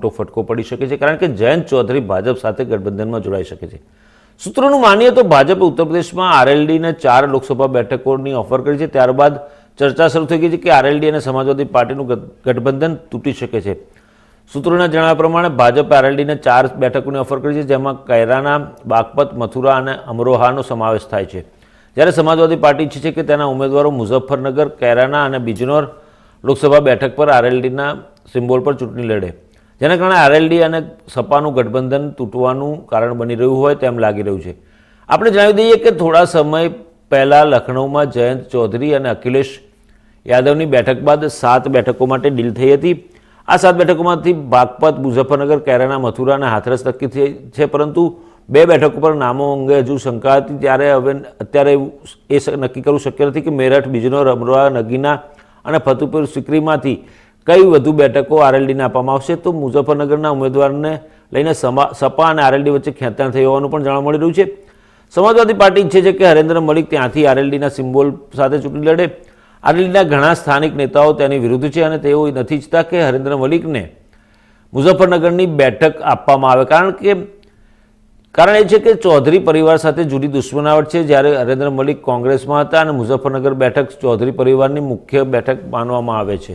મોટો ફટકો પડી શકે છે, કારણ કે જયંત ચૌધરી ભાજપ સાથે ગઠબંધનમાં જોડાઈ શકે છે. સૂત્રોનું માનીએ તો ભાજપે ઉત્તર પ્રદેશમાં આરએલડીને ચાર લોકસભા બેઠકોની ઓફર કરી છે, ત્યારબાદ ચર્ચા શરૂ થઈ ગઈ છે કે આરએલડી અને સમાજવાદી પાર્ટીનું ગઠબંધન તૂટી શકે છે. સૂત્રોના જણાવ્યા પ્રમાણે ભાજપે આરએલડીને ચાર બેઠકોની ઓફર કરી છે, જેમાં કૈરાના, બાગપત, મથુરા અને અમરોહાનો સમાવેશ થાય છે. જ્યારે સમાજવાદી પાર્ટી ઈચ્છે છે કે તેના ઉમેદવારો મુઝફ્ફરનગર, કૈરાના અને બિજનોર લોકસભા બેઠક પર આરએલડીના સિમ્બોલ પર ચૂંટણી લડે. જેના કારણે આરએલડી અને સપાનું ગઠબંધન તૂટવાનું કારણ બની રહ્યું હોય તેમ લાગી રહ્યું છે. આપણે જણાવી દઈએ કે થોડા સમય પહેલાં લખનૌમાં જયંત ચૌધરી અને અખિલેશ યાદવની બેઠક બાદ સાત બેઠકો માટે ડીલ થઈ હતી. આ સાત બેઠકોમાંથી બાગપત, મુઝફ્ફરનગર, કેરાના, મથુરા અને હાથરસ નક્કી થઈ છે, પરંતુ બે બેઠકો પર નામો અંગે હજુ શંકા હતી. ત્યારે હવે અત્યારે એ નક્કી કરવું શક્ય નથી કે મેરઠ, બિજનોર, અમરોહા, નગીના અને ફતુપુર સિકરીમાંથી કઈ વધુ બેઠકો આરએલડીને આપવામાં આવશે તો મુઝફ્ફરનગરના ઉમેદવારને લઈને સપા અને આરએલડી વચ્ચે ખેંચાણ થઈ હોવાનું પણ જાણવા મળી રહ્યું છે. સમાજવાદી પાર્ટી ઈચ્છે છે કે હરેન્દ્ર મલિક ત્યાંથી આરએલડીના સિમ્બોલ સાથે ચૂંટણી લડે. આરએલડીના ઘણા સ્થાનિક નેતાઓ તેની વિરુદ્ધ છે અને તેઓ નથી ઈચ્છતા કે હરેન્દ્ર મલિકને મુઝફ્ફરનગરની બેઠક આપવામાં આવે. કારણ કે, કારણ એ છે કે ચૌધરી પરિવાર સાથે જૂની દુશ્મનાવટ છે. જ્યારે હરેન્દ્ર મલિક કોંગ્રેસમાં હતા અને મુઝફ્ફરનગર બેઠક ચૌધરી પરિવારની મુખ્ય બેઠક માનવામાં આવે છે.